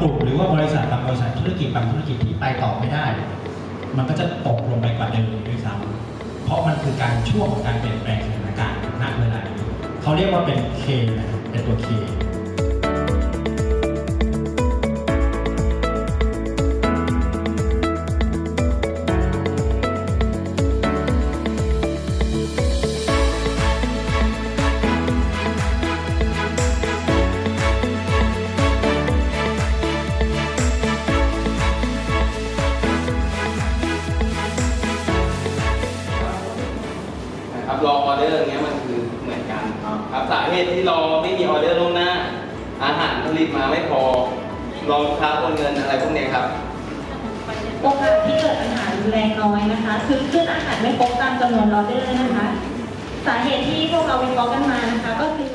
กลุ่มหรือว่าบริษัทบางบริษัทธุรกิจบางธุรกิจที่ไปต่อไม่ได้ มันก็จะตกลงไปกว่าเดิมด้วยซ้ำเพราะมันคือการช่วงของการเปลี่ยนแปลงสถานการณ์ณเวลาเขาเรียกว่าเป็นเคเป็นตัวเค รอออเดอร์อย่างเงี้ยมันคือเหมือนกันครับสาเหตุที่รอไม่มีออเดอร์ล่วงหน้า อาหารผลิตมาไม่พอรอลูกค้าโอนเงินอะไรพวกเนี้ยครับโอกาสที่เกิดปัญหารุนแรงน้อยนะคะ คือขึ้นอาหารไม่ครบตามจำนวนออเดอร์นะคะ สาเหตุที่พวกเราวิเคราะห์กันมานะคะก็คือ